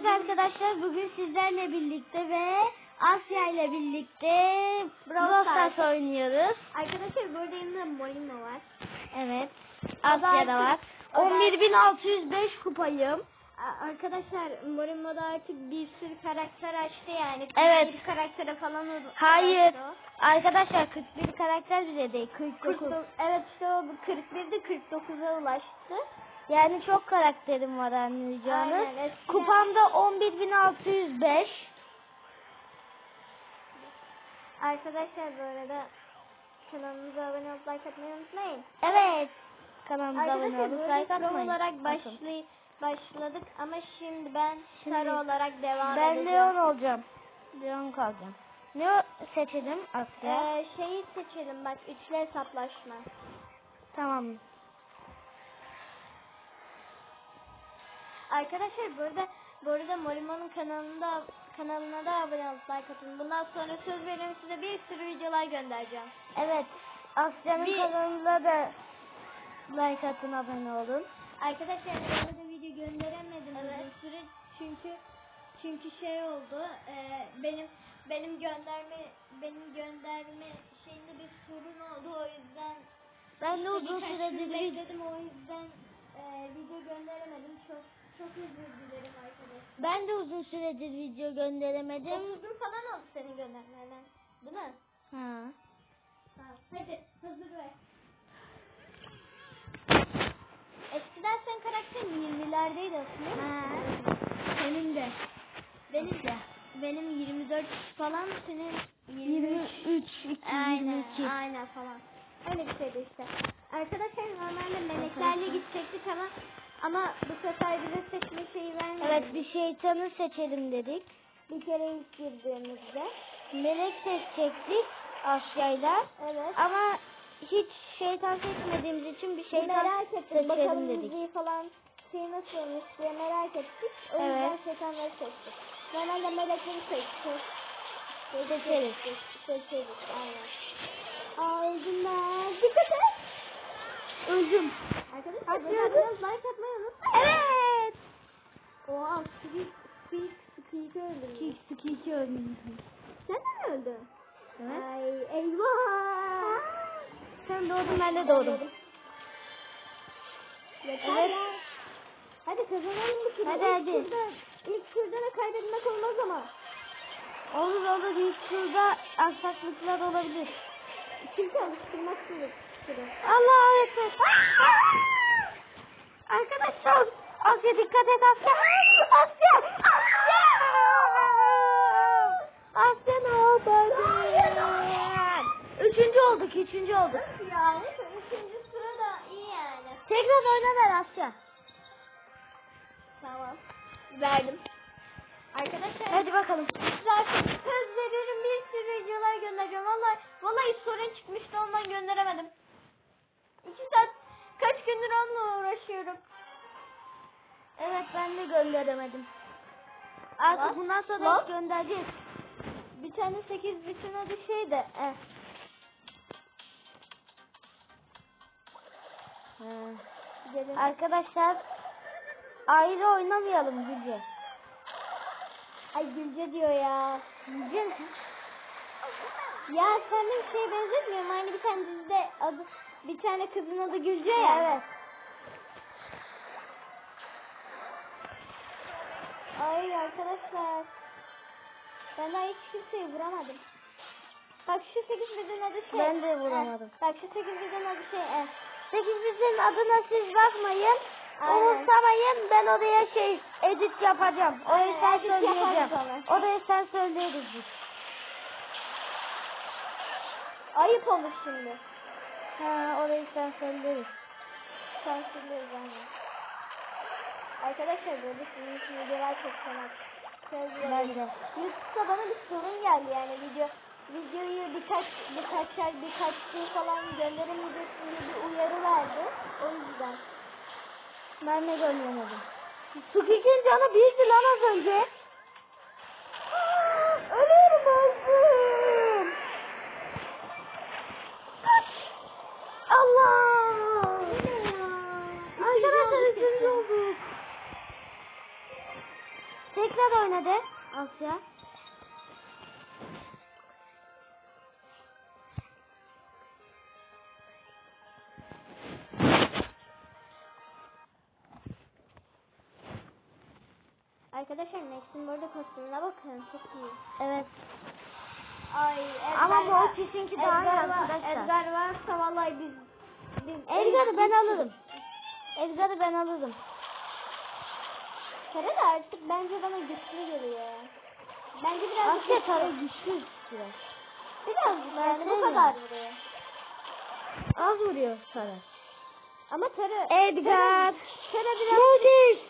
Evet arkadaşlar bugün sizlerle birlikte ve Asya ile birlikte Brawl Stars oynuyoruz. Arkadaşlar burada yanında Molino var. Evet. Var. O da- 11.605 kupayım. Arkadaşlar Molino'da artık bir sürü karakter açtı yani. Evet. Bir karaktere falan oldu. Hayır. oldu. Arkadaşlar 41 karakter bile değil. 49. 49. Evet işte o 41'de 49'a ulaştı. Yani çok karakterim var anlayacağınız. Aynen, Kupamda 11.605. Arkadaşlar bu arada kanalımıza abone olup like atmayı unutmayın. Evet. Kanalımıza abone olup like atmayın. olarak başlay başladık ama şimdi ben Şimdi sarı olarak devam Ben edeceğim. Leon olacağım. Leon kalacağım. Ne seçelim Asya? Ee, şeyi seçelim bak üçlü hesaplaşma. Tamam. Arkadaşlar burada bu arada Molimo'nun kanalında kanalına da abone olup like atın. Bundan sonra söz veriyorum size bir sürü videolar göndereceğim. Evet. Asya'nın Bir- kanalına da like atın abone olun. Arkadaşlar bu arada video gönderemedim uzun süre çünkü çünkü şey oldu e, benim benim gönderme benim gönderme şeyinde bir sorun oldu o yüzden Ben de uzun süredir bekledim o yüzden e, video gönderemedim çok çok özür dilerim arkadaşlar. ben de uzun süredir video gönderemedim. 30 gün falan oldu senin göndermenden değil mi? Ha. Hadi hazır ver. Eskiden sen karakterin 20'lerdeydi aslında. Ha. Senin de. Benim de. Benim 24 falan senin 23. 23 Aynen, 22. aynen falan. Öyle bir şeydi işte. Arkadaşlar normalde meleklerle gidecektik ama ama bu sefer bize seçme şeyi vermedi. Evet bir şeytanı seçelim dedik. bir kere ilk girdiğimizde. Melek seçecektik Asya'yla. Evet. Ama hiç şeytan seçmediğimiz için bir şeytan merak ettik. seçelim Bakalım dedik. müziği falan şey nasıl olmuş diye merak ettik. O yüzden Evet. şeytanları seçtik. Normalde melekleri seçtik. Seçeriz. Seçeriz. Aynen. Ben. Dikkat et. Öldüm. Arkadaşlar biraz like atmayı unutmayın. Evet. Oha Squeak Squeak Squeak'i. Sik sik iki öldüm. Sen de mi öldün? Evet. Ay eyvah. Sen doğdun ben de doğdum. Yeter Evet. ya. Hadi kazanalım bu turu. Hadi, İlk hadi. turda- İlk turda da kaybetmek olmaz ama. Olur olur ilk turda aksaklıklar olabilir. Çünkü alıştırmak turu. turu. Arkadaşlar Asya dikkat et Asya. Asya. Asya. Asya ne oldu? Üçüncü olduk, üçüncü olduk. Ya neyse üçüncü sıra da iyi yani. Tekrar oyna ver Asya. Tamam. Verdim. Arkadaşlar Hadi bakalım. zaten söz veriyorum bir sürü videolar göndereceğim. Vallahi, vallahi sorun çıkmıştı ondan gönderemedim. İki saat kaç gündür onunla uğraşıyorum. Evet ben de gönderemedim. Artık Lan, bundan sonra lan. göndereceğiz. Bir tane sekiz bütün adı şey de. Eh. Gelin. Arkadaşlar ayrı oynamayalım Gülce. Ay Gülce diyor ya. Gülce? Ya sen de bir şeye benzetmiyor mu? Aynı bir tane dizide adı bir tane kızın adı Gülce ya. Evet. Ay arkadaşlar. Ben daha hiç kimseyi vuramadım. Bak şu sekiz beden adı şey. Ben de vuramadım. Eh, Bak şu sekiz beden adı şey. Eh. Sekizimizin adına siz bakmayın. Aynen. Umursamayın ben oraya şey edit yapacağım. Orayı sen söyleyeceğim. Orayı sen söyleriz biz. Ayıp olur şimdi. Ha, orayı sen söyleriz. Sansürlüyoruz aynen. Arkadaşlar böyle sizin için videolar çok sanat. Söz veriyorum. Ben de. YouTube'da bana bir sorun geldi yani video videoyu birkaç birkaç ay birkaç gün falan gönderemeyeceksin diye bir uyarı verdi. O yüzden. Ben de gönderemedim. Sukik'in canı birdi lan az önce. Arkadaşlar Max'in burada kostümüne bakın. Çok iyi. Evet. Ay Ama bu o kesinki daha iyi Edgar arkadaşlar. Edgar varsa vallahi biz biz Edgar'ı ben alırım. Edgar'ı ben alırım. Tara da artık bence bana güçlü geliyor. Bence biraz Asya tarı güçlü istiyor. Biraz yani bu kadar. Az vuruyor tarı. Ama Tara Edgar. Tara biraz Mutis.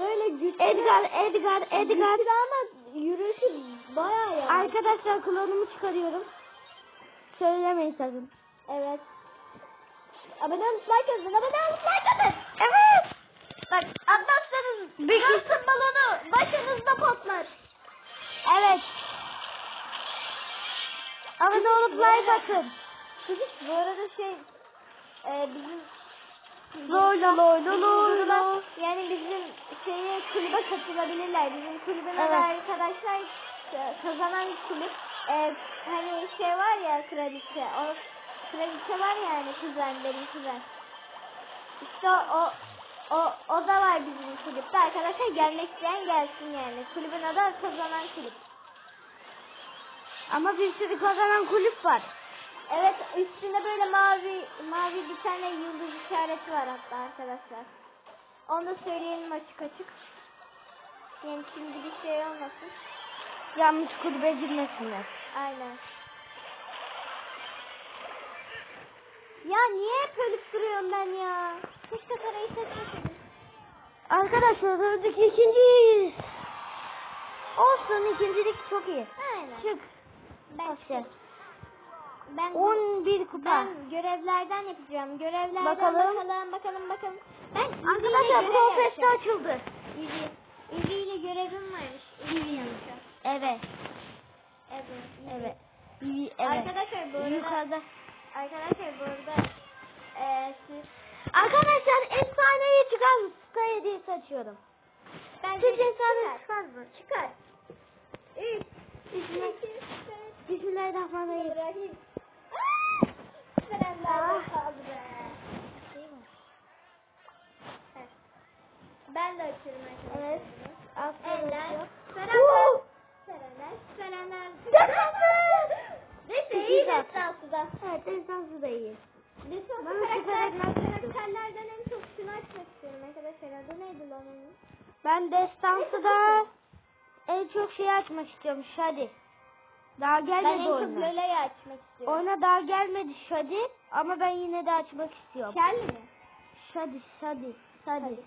Böyle güçlü. Edgar, Edgar, Edgar. Güçlü ama yürüyüşü bayağı yavaş. Arkadaşlar klonumu çıkarıyorum. Söylemeyin sakın. Evet. Abone olup like atın. Abone olup like atın. Evet. Bak atmazsanız Bir- Johnson balonu başınızda patlar. Evet. Abone olup like atın. Çocuk bu arada şey e, bizim Lolo lolo lolo. yani bizim şeye kulübe katılabilirler. Bizim kulübün Evet. arkadaşlar kazanan kulüp e, hani şey var ya kraliçe o kraliçe var ya hani kuzen benim kuzen. İşte o o o da var bizim kulüpte arkadaşlar gelmek isteyen gelsin yani. Kulübün adı kazanan kulüp. Ama bir sürü kazanan kulüp var. Evet üstünde böyle mavi mavi bir tane yıldız işareti var hatta arkadaşlar. Onu da söyleyelim açık açık. Yani şimdi bir şey olmasın. Yanlış kulübe girmesinler. Aynen. Ya niye hep ölüp duruyorum ben ya? Keşke parayı seçmeseydim. Arkadaşlar gördük ikinciyiz. Olsun ikincilik çok iyi. Aynen. Çık. Ben, Asya. Ben, 11 kupa. ben görevlerden yapacağım. Görevlerden Bakalım. bakalım bakalım bakalım. Ben Arkadaşlar profeste açıldı. İvi. İvi ile görevim varmış. İvi yapacağım. Evet. Evet. Evet. İyi, evet. Arkadaşlar bu arada Yukarıda. arkadaşlar bu arada eee siz Arkadaşlar efsaneyi çıkan Star hediyesi açıyorum. ben Siz efsane çıkar mı? çıkar. Üç. Bismillah. iki, üç, Bismillahirrahmanirrahim. Evet. Ben de açıyorum arkadaşlar. Evet. Eller. Serenler. Serenler. Serenler. Neyse iyi destansı da. Evet destansı da iyi. Destansı Ben karakter, süper etmez istiyorum. karakterlerden en çok şunu açmak istiyorum arkadaşlar. Adı neydi lan onun? Ben destansı da en çok şey açmak istiyorum. Şadi. Daha Ben en gelmedi çok. Lola'yı açmak istiyorum. Oyuna daha gelmedi Şadi ama ben yine de açmak istiyorum. Kelly mi? Şadi, Şadi, Şadi.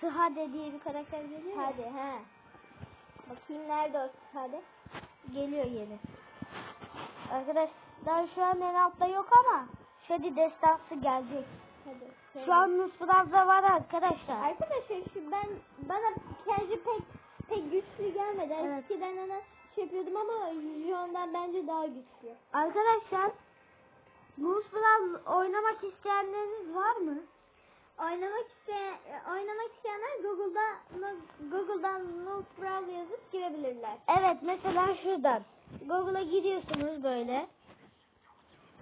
Sıhade diye bir karakter geliyor. Hadi he. Bakayım nerede o hadi. Geliyor yeni. Arkadaşlar şu an en altta yok ama Şadi destansı gelecek. Hadi. Şu an Nusraz'da var arkadaşlar. Arkadaşlar şu ben bana kendi pek pek güçlü gelmedi. Evet. Eskiden ona şey yapıyordum ama şu andan bence daha güçlü. Arkadaşlar Nusraz oynamak isteyenleriniz var mı? Oynamak isteyen oynamak isteyenler Google'da Google'dan Brawl yazıp girebilirler. Evet mesela şuradan. Google'a giriyorsunuz böyle.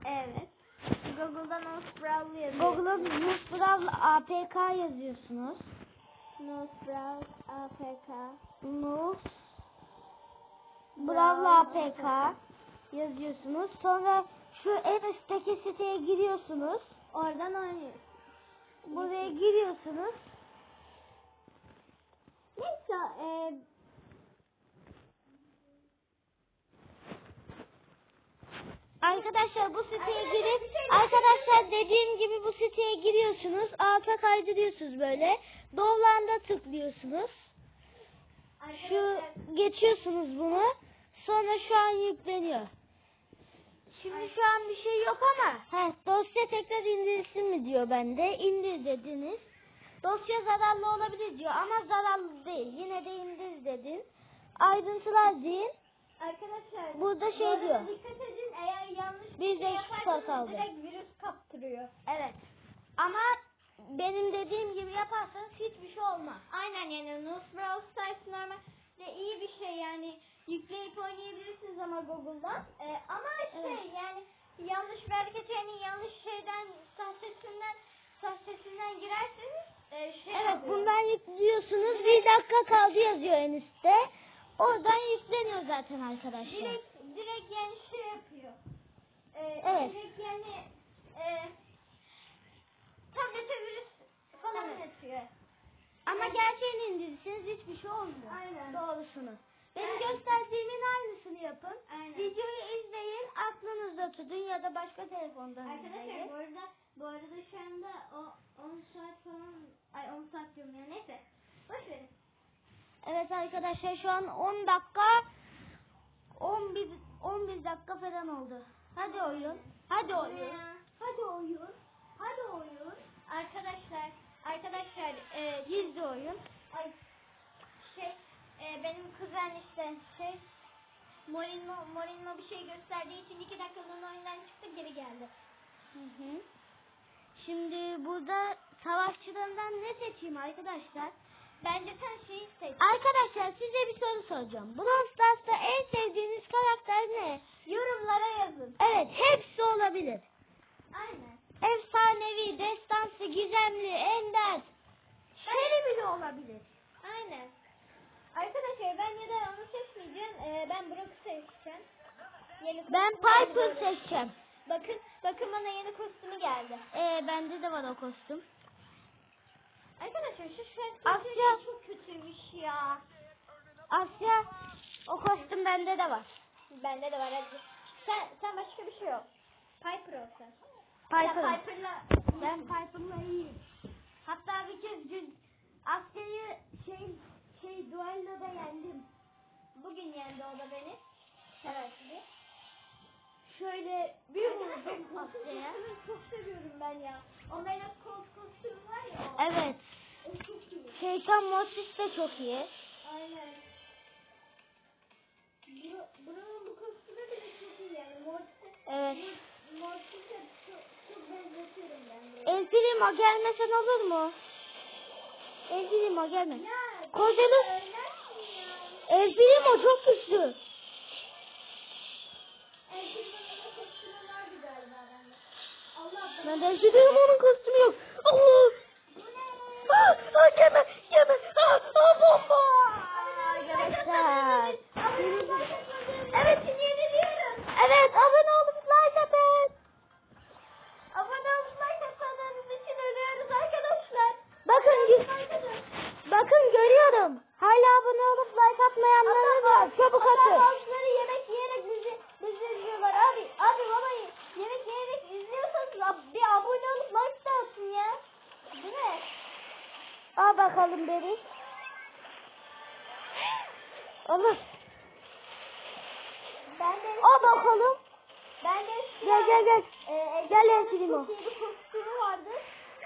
Evet. Google'dan Noob Brawl yazıyor. Google'a Nusraz APK yazıyorsunuz. Brawl APK. Nus Brawl APK yazıyorsunuz. Sonra şu en üstteki siteye giriyorsunuz. Oradan oynuyor. Buraya giriyorsunuz. Neyse e, Arkadaşlar bu siteye girip arkadaşlar dediğim gibi bu siteye giriyorsunuz. Alta kaydırıyorsunuz böyle. Download'a tıklıyorsunuz. Şu geçiyorsunuz bunu. Sonra şu an yükleniyor. Şimdi şu an bir şey yok ama. He, dosya tekrar indirilsin mi diyor bende. İndir dediniz. Dosya zararlı olabilir diyor ama zararlı değil. Yine de indir dedin. Ayrıntılar deyin. Arkadaşlar Burada şey diyor. Dikkat edin eğer yanlış Bir bir şey yaparsanız direkt virüs kaptırıyor. Evet. Ama benim dediğim gibi yaparsanız hiçbir şey olmaz. Aynen yani Noob Brawl Stars normal yani yükleyip oynayabilirsiniz ama Google'dan. Ee, ama şey Evet. yani yanlış bir hareket yani yanlış şeyden sahsesinden sahsesinden girerseniz e, şey Evet oluyor. bundan yüklüyorsunuz. Bir dakika kaldı yazıyor en üstte. Oradan yükleniyor zaten arkadaşlar. direkt direkt yani şey yapıyor. Ee, Evet. Direkt yani e, tablete virüs falan Evet. atıyor. Ama gerçeğini indirirseniz hiçbir şey olmuyor. Aynen. Doğrusunu. Benim gösterdiğimin aynısını yapın. Aynen. Videoyu izleyin, aklınızda tutun ya da başka telefondan Arkadaşlar izleyin. bu arada bu arada şu anda o 10 saat falan ay 10 saat diyorum ya neyse. Boş verin. Evet arkadaşlar şu an 10 dakika 11 11 dakika falan oldu. Hadi oyun. Hadi oyun. Hadi oyun. Hadi oyun. Arkadaşlar arkadaşlar e, Gizli oyun. ay şey e, benim kuzen işte şey Morino, Morino bir şey gösterdiği için iki dakikalığına oyundan çıktı geri geldi. Hı hı. Şimdi burada savaşçılarından ne seçeyim arkadaşlar? Bence sen şeyi seç. Arkadaşlar size bir soru soracağım. Brawl Stars'ta en sevdiğiniz karakter ne? Yorumlara yazın. Evet hepsi olabilir. Aynen. Efsanevi, destansı, gizemli, ender. Şeri bile olabilir. Aynen. Arkadaşlar ben ya da onu seçmeyeceğim. Ee, ben Brock'u seçeceğim. Yeni Ben Piper seçeceğim. Bakın, bakın bana yeni kostümü geldi. Ee, bende de var o kostüm. Arkadaşlar şu şarkı Asya. çok kötüymüş ya. Asya o kostüm bende de var. Bende de var hadi. Sen, sen başka bir şey yok. Piper olsun. Piper. Ya Piper'la Ben Piper'la iyiyim. Hatta bir kez Asya'yı şey şey duelloda yendim. bugün yendi o da beni. Evet. Şöyle bir vurdum kostümü çok seviyorum ben ya. O benim kolt kostümü var ya. o. Evet. O çok iyi. Şeytan Mortis de çok iyi. Aynen. Bro'nun bu kostümü bile çok iyi yani. Mortis'e Evet. Mortis'e çok, çok benzetiyorum ben Bro'yu. El Primo gelmesen olur mu? El Primo gelme. Ya. El Primo çok güçlü. Ben de El Primo'nun kostümü yok. Allah. Ah, ah, gelme, gelme. Ah, ah, bomba. Arkadaşlar. Evet. Evet, abone olup atmayanlarınız var. Çabuk atın. Bazıları yemek yiyerek bizi, bizi izliyorlar. Abi, abi vallahi yemek yiyerek izliyorsanız bir abone olup like de atın ya. Değil mi? Al bakalım beni. Olur. Ben de Al bakalım. ben de Gel gel gel. Ee, Gel Elfrimo. Çok vardı.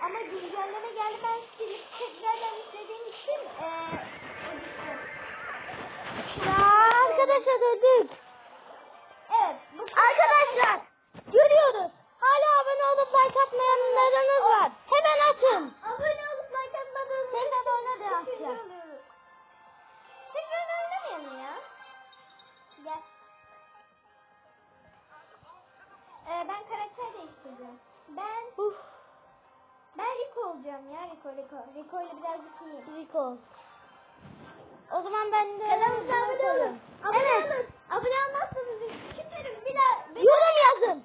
Ama güncelleme geldi. Ben silip tekrardan izlediğim için ee. Ya arkadaşlar öldük. Evet. Arkadaşlar görüyoruz. Hala abone olup like atmayanlarınız var. Hemen atın. Abone olup like atmadığınız Tekrar oyna Asya. oluyoruz. Tekrar oynamayalım ya. Gel. Ee, ben karakter değiştireceğim. Ben Uf, ben Rico olacağım ya Rico Rico. Rico ile birazcık iyiyim. Rico. O zaman ben de Kanalımıza abone olun. Abone Evet. olun. Abone olmazsanız küserim. Bir daha, bir, Yorum yazın.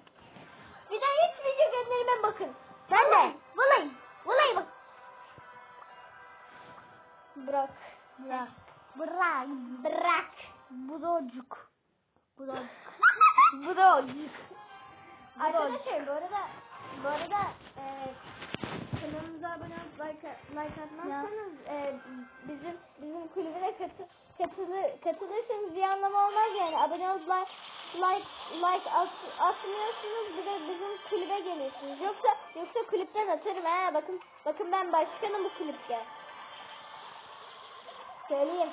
bir daha hiç video gönderime bakın. Ben de. Vallahi. Vallahi bak. Bırak. Bırak. Bırak. Bırak. Brocuk. Brocuk. Brocuk. Arkadaşlar bu arada bu arada e, kanalımıza abone olup like, like atmazsanız e, bizim bizim kulübüne katı, katılı, katılırsanız bir anlamı olmaz yani. Abone olup like like, like at, atmıyorsunuz bir de bizim kulübe geliyorsunuz. Yoksa yoksa kulüpten atarım. Ha bakın bakın ben başkanım bu kulüpte. Söyleyeyim.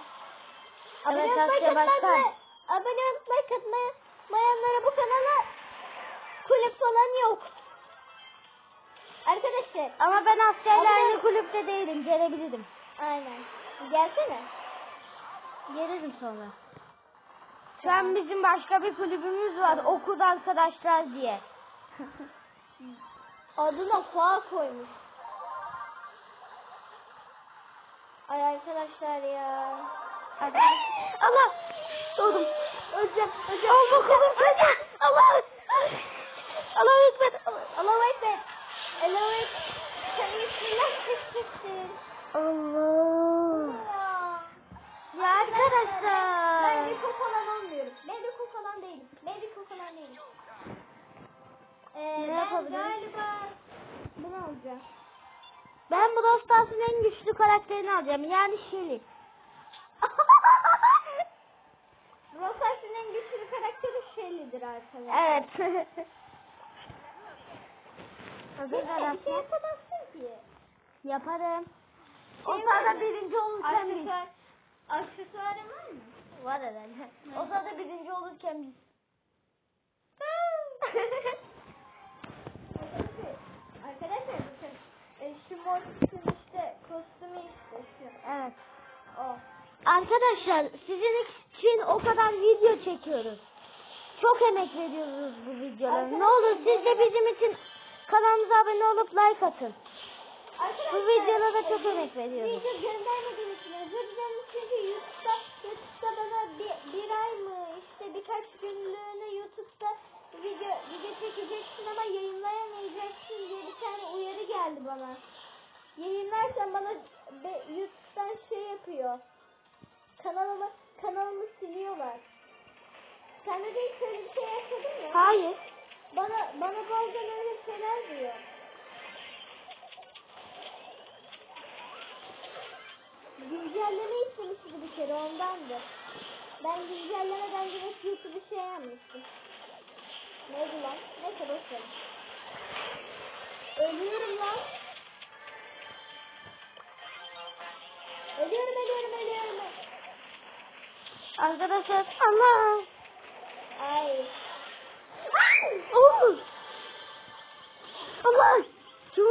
Evet, olup like atmayanlara- abone olup like atmayanlara bu kanala kulüp falan yok. Arkadaşlar. Ama ben Abone- aynı kulüpte değilim. Gelebilirim. Aynen. Gelsene. Gelirim sonra. Şu an bizim başka bir kulübümüz var. Okulda arkadaşlar diye. Adına Fa koymuş. Ay arkadaşlar ya. Hadi. Allah! Doğdum. Öleceğim. Öleceğim. Allah kolum öleceğim. Allah! Allahu Ekber. Allahu Ekber. Allahu Ekber. Sen bismillah çekeceksin. Allah. Ya. Ya arkadaşlar. Ben Riko falan olmuyorum. Ben falan değilim. Ben Riko falan değilim. Ee, Ne ben galiba bunu alacağım. Ben bu Dostas'ın en güçlü karakterini alacağım. Yani Shelly. Rosas'ın en güçlü karakteri Shelly'dir arkadaşlar. Evet. Hazır Bir şey yapamazsın ki. Yaparım. O Şey var sırada birinci olurken biz. Aksesuar, aksesuarın var mı? Var herhalde. O sırada birinci olurken biz. Arkadaşlar bakın e, şu mor işte kostümü işte şu. Evet. O. Arkadaşlar sizin için o kadar video çekiyoruz. Çok emek veriyoruz bu videolara. Ne olur siz de bizim için kanalımıza abone olup like atın. Arkadaşlar, Bu videolara çok e, emek veriyoruz. Video göndermediğim için özür dilerim çünkü YouTube'da, YouTube'da bana bir, bir ay mı işte birkaç günlüğüne YouTube'da video, video çekeceksin ama yayınlayamayacaksın diye bir tane uyarı geldi bana. Yayınlarsan bana be, YouTube'dan şey yapıyor. Kanalımı, kanalımı siliyorlar. Sen de hiç öyle bir şey yaşadın mı? Hayır. Bana, bana bazen öyle şeyler diyor. Güncelleme istemişti bir kere ondandı. Ben güncellemeden direkt YouTube'u şey yapmıştım. Neydi lan? Neyse boş ver. Ölüyorum lan. Ölüyorum ölüyorum ölüyorum. Arkadaşlar Allah. Ay. Oo. Allah. Kim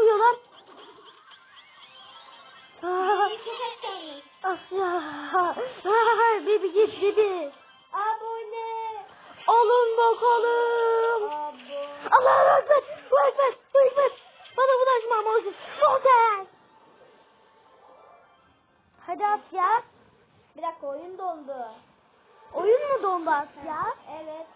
Bibi git Bibi. Abone. Alın bakalım. Abone. Allah'a ekber. Ekber. Ekber. Bana bulaşma Moses. Moses. Hadi Asya. Bir dakika oyun dondu. Oyun mu dondu Asya? Evet.